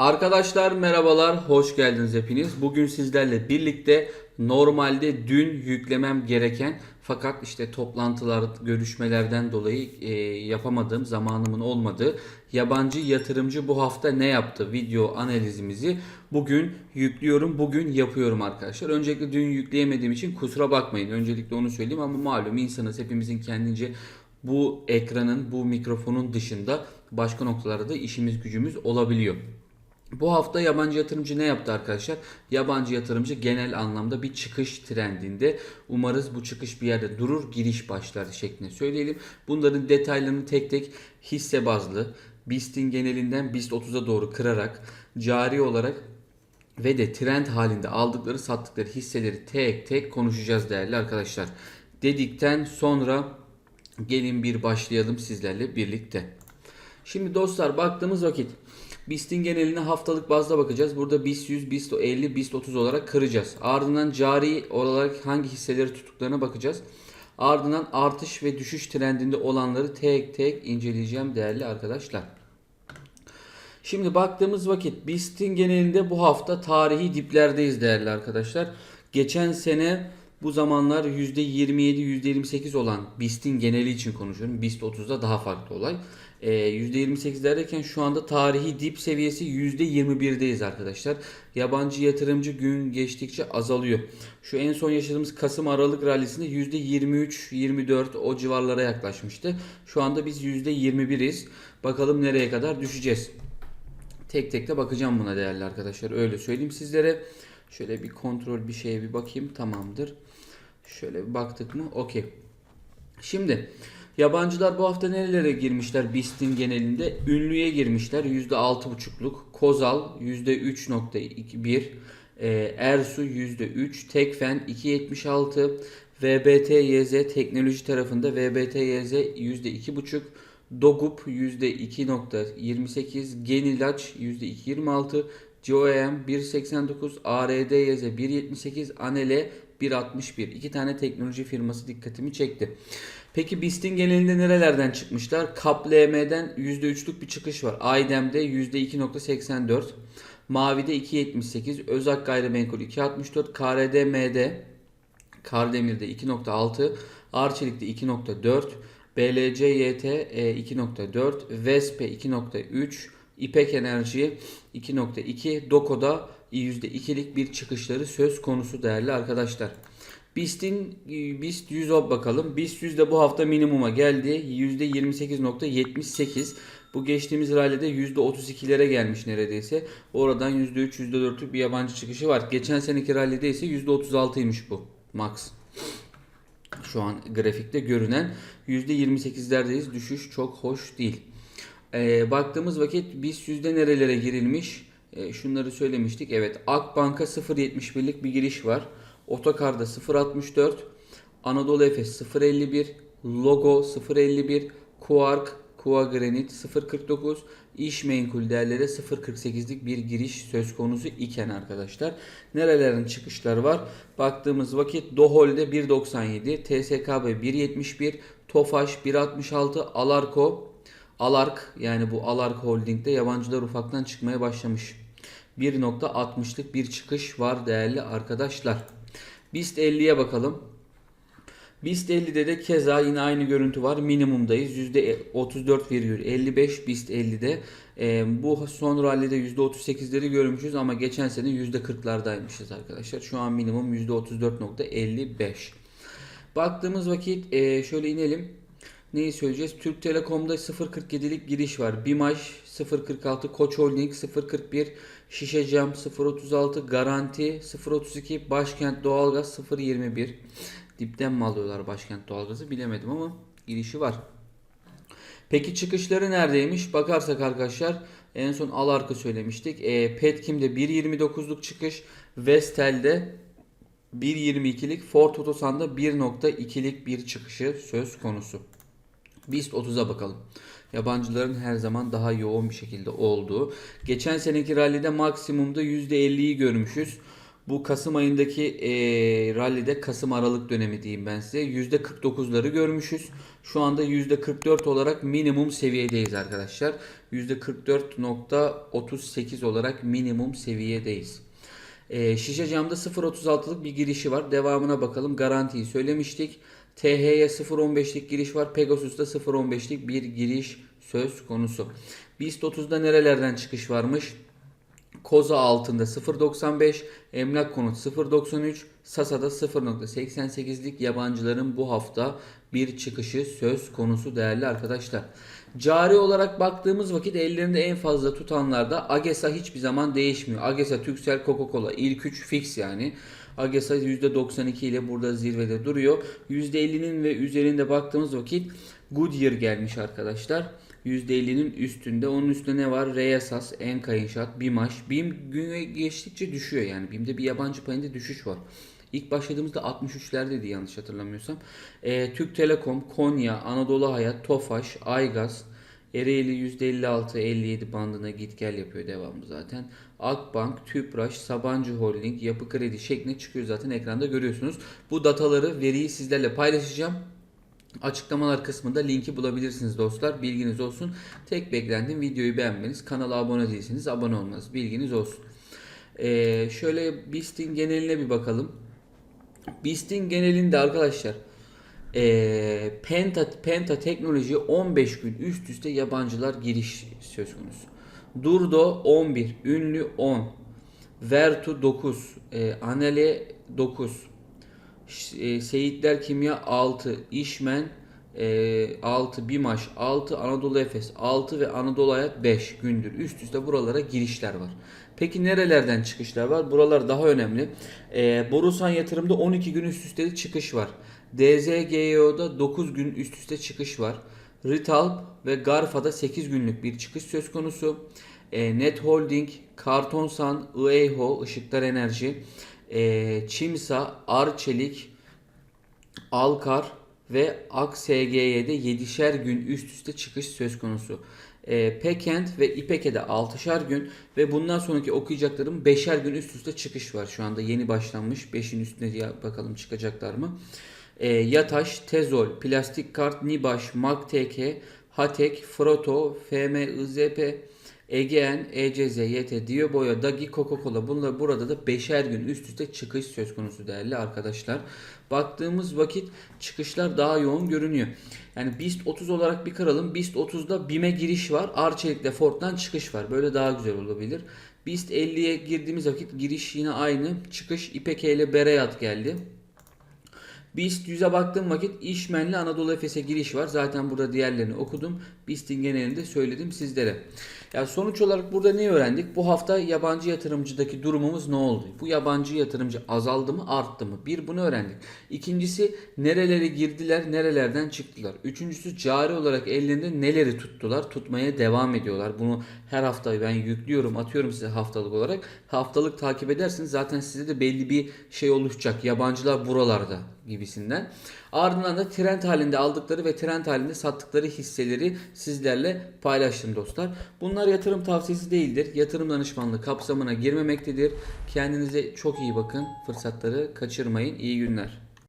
Arkadaşlar merhabalar, hoş geldiniz hepiniz. Bugün sizlerle birlikte normalde dün yüklemem gereken fakat işte toplantılar, görüşmelerden dolayı e, yapamadığım, zamanımın olmadığı yabancı yatırımcı bu hafta ne yaptı video analizimizi bugün yüklüyorum, bugün yapıyorum arkadaşlar. Öncelikle dün yükleyemediğim için kusura bakmayın. Öncelikle onu söyleyeyim ama malum insanız hepimizin kendince bu ekranın, bu mikrofonun dışında başka noktalarda da işimiz gücümüz olabiliyor. Bu hafta yabancı yatırımcı ne yaptı arkadaşlar? Yabancı yatırımcı genel anlamda bir çıkış trendinde. Umarız bu çıkış bir yerde durur, giriş başlar şeklinde söyleyelim. Bunların detaylarını tek tek hisse bazlı, BIST'in genelinden BIST 30'a doğru kırarak cari olarak ve de trend halinde aldıkları sattıkları hisseleri tek tek konuşacağız değerli arkadaşlar. Dedikten sonra gelin bir başlayalım sizlerle birlikte. Şimdi dostlar baktığımız vakit BIST'in geneline haftalık bazda bakacağız. Burada BIST 100, BIST 50, BIST 30 olarak kıracağız. Ardından cari olarak hangi hisseleri tuttuklarına bakacağız. Ardından artış ve düşüş trendinde olanları tek tek inceleyeceğim değerli arkadaşlar. Şimdi baktığımız vakit BIST'in genelinde bu hafta tarihi diplerdeyiz değerli arkadaşlar. Geçen sene bu zamanlar %27 %28 olan BIST'in geneli için konuşuyorum. BIST 30'da daha farklı olay. Ee, %28'lerdeyken şu anda tarihi dip seviyesi %21'deyiz arkadaşlar. Yabancı yatırımcı gün geçtikçe azalıyor. Şu en son yaşadığımız Kasım Aralık rallisinde %23-24 o civarlara yaklaşmıştı. Şu anda biz %21'iz. Bakalım nereye kadar düşeceğiz. Tek tek de bakacağım buna değerli arkadaşlar. Öyle söyleyeyim sizlere. Şöyle bir kontrol bir şeye bir bakayım. Tamamdır. Şöyle bir baktık mı? Okey. Şimdi yabancılar bu hafta nerelere girmişler BIST'in genelinde? Ünlüye girmişler %6,5'luk. Kozal %3.1. E, Ersu %3. Tekfen 2.76. VBTYZ teknoloji tarafında VBTYZ %2.5. Dogup %2.28, Genilaç %2.26, GOEM 1.89, ARDYZ 1.78, Anele 1.61. İki tane teknoloji firması dikkatimi çekti. Peki BIST'in genelinde nerelerden çıkmışlar? KAPLM'den %3'lük bir çıkış var. Aydem'de %2.84, Mavi'de 2.78, Özak Gayrimenkul 2.64, KRDM'de Kardemir'de 2.6, Arçelik'te 2.4, BLCYT e, 2.4, Vespe 2.3, İpek Enerji 2.2, Doko'da %2'lik bir çıkışları söz konusu değerli arkadaşlar. BIST'in BIST 100 bakalım. BIST 100 de bu hafta minimuma geldi. %28.78. Bu geçtiğimiz rallide %32'lere gelmiş neredeyse. Oradan %3, %4'lük bir yabancı çıkışı var. Geçen seneki rallide ise %36'ymış bu max. Şu an grafikte görünen %28'lerdeyiz. Düşüş çok hoş değil. Ee, baktığımız vakit BIST yüzde nerelere girilmiş? Ee, şunları söylemiştik. Evet Akbank'a 0.71'lik bir giriş var. Otokar'da 0.64. Anadolu Efes 0.51. Logo 0.51. Quark, Kua Granit 0.49. İş menkul değerlere 0.48'lik bir giriş söz konusu iken arkadaşlar. Nerelerin çıkışları var? Baktığımız vakit Dohol'de 1.97, TSKB 1.71, Tofaş 1.66, Alarko Alark yani bu Alark Holding'de yabancılar ufaktan çıkmaya başlamış. 1.60'lık bir çıkış var değerli arkadaşlar. BIST 50'ye bakalım. BIST 50'de de keza yine aynı görüntü var. Minimumdayız. %34,55 BIST 50'de. Ee, bu son rallide %38'leri görmüşüz ama geçen sene %40'lardaymışız arkadaşlar. Şu an minimum %34.55. Baktığımız vakit e, şöyle inelim. Neyi söyleyeceğiz? Türk Telekom'da 0.47'lik giriş var. Bimaş 0.46, Koç Holding 0.41, Şişecam 0.36, Garanti 0.32, Başkent Doğalgaz 0.21. Dipten mi alıyorlar Başkent Doğalgaz'ı bilemedim ama girişi var. Peki çıkışları neredeymiş? Bakarsak arkadaşlar en son Alark'ı söylemiştik. E, Petkim'de 1.29'luk çıkış. Vestel'de 1.22'lik. Ford Otosan'da 1.2'lik bir çıkışı söz konusu. BIST 30'a bakalım. Yabancıların her zaman daha yoğun bir şekilde olduğu. Geçen seneki rallide maksimumda %50'yi görmüşüz. Bu Kasım ayındaki e, rallide Kasım Aralık dönemi diyeyim ben size. %49'ları görmüşüz. Şu anda %44 olarak minimum seviyedeyiz arkadaşlar. %44.38 olarak minimum seviyedeyiz. E, şişe camda 0.36'lık bir girişi var. Devamına bakalım. Garantiyi söylemiştik. TH'ye 0.15'lik giriş var. Pegasus'ta 0.15'lik bir giriş söz konusu. BIST 30'da nerelerden çıkış varmış? Koza altında 0.95, emlak konut 0.93, Sasa'da 0.88'lik yabancıların bu hafta bir çıkışı söz konusu değerli arkadaşlar. Cari olarak baktığımız vakit ellerinde en fazla tutanlarda Agesa hiçbir zaman değişmiyor. Agesa, Türksel, Coca-Cola ilk 3 fix yani. Agesa %92 ile burada zirvede duruyor. %50'nin ve üzerinde baktığımız vakit Goodyear gelmiş arkadaşlar. %50'nin üstünde. Onun üstünde ne var? Reyasas, Enka İnşaat, BİMAŞ. BİM gün geçtikçe düşüyor yani. BİM'de bir yabancı payında düşüş var. İlk başladığımızda 63'lerdeydi yanlış hatırlamıyorsam. Ee, Türk Telekom, Konya, Anadolu Hayat, Tofaş, Aygaz, Ereğli %56-57 bandına git gel yapıyor devamlı zaten. Akbank, Tüpraş, Sabancı Holding, Yapı Kredi şeklinde çıkıyor zaten ekranda görüyorsunuz. Bu dataları, veriyi sizlerle paylaşacağım. Açıklamalar kısmında linki bulabilirsiniz dostlar. Bilginiz olsun. Tek beklentim videoyu beğenmeniz. Kanala abone değilseniz abone olmanız. Bilginiz olsun. Ee, şöyle BIST'in geneline bir bakalım. BIST'in genelinde arkadaşlar ee, Penta, Penta teknoloji 15 gün üst üste yabancılar giriş söz konusu. Durdo 11, Ünlü 10, Vertu 9, e, Anele 9, Ş- e, Seyitler Kimya 6, İşmen e, 6, Bimaş 6, Anadolu Efes 6 ve Anadolu Hayat 5 gündür. Üst üste buralara girişler var. Peki nerelerden çıkışlar var? Buralar daha önemli. E, Borusan yatırımda 12 gün üst üste çıkış var. DZGO'da 9 gün üst üste çıkış var. Ritalp ve Garfa'da 8 günlük bir çıkış söz konusu. E, Net Holding, Kartonsan, IEHO, Işıklar Enerji, e, Çimsa, Arçelik, Alkar ve AkSG'ye de 7'şer gün üst üste çıkış söz konusu. E, Pekent ve İPEK'e de 6'şer gün ve bundan sonraki okuyacaklarım 5'er gün üst üste çıkış var. Şu anda yeni başlanmış. 5'in üstüne bakalım çıkacaklar mı? E, Yataş, Tezol, Plastik Kart, Nibaş, MakTK, Hatek, Froto, FM, IZP, Egean, ECZ, YT, Dioboya, Dagi, Coca-Cola bunlar burada da beşer gün üst üste çıkış söz konusu değerli arkadaşlar. Baktığımız vakit çıkışlar daha yoğun görünüyor. Yani BIST 30 olarak bir kıralım. BIST 30'da BİM'e giriş var. Arçelik'le Ford'dan çıkış var. Böyle daha güzel olabilir. BIST 50'ye girdiğimiz vakit giriş yine aynı. Çıkış İPK ile Bereyat geldi. BIST 100'e baktığım vakit İşmen'le Anadolu Efes'e giriş var. Zaten burada diğerlerini okudum. BIST'in genelini de söyledim sizlere. Yani sonuç olarak burada ne öğrendik? Bu hafta yabancı yatırımcıdaki durumumuz ne oldu? Bu yabancı yatırımcı azaldı mı, arttı mı? Bir bunu öğrendik. İkincisi nerelere girdiler, nerelerden çıktılar? Üçüncüsü cari olarak ellerinde neleri tuttular, tutmaya devam ediyorlar. Bunu her hafta ben yüklüyorum, atıyorum size haftalık olarak. Haftalık takip edersiniz zaten size de belli bir şey oluşacak. Yabancılar buralarda gibisinden. Ardından da trend halinde aldıkları ve trend halinde sattıkları hisseleri sizlerle paylaştım dostlar. Bunlar yatırım tavsiyesi değildir. Yatırım danışmanlığı kapsamına girmemektedir. Kendinize çok iyi bakın. Fırsatları kaçırmayın. İyi günler.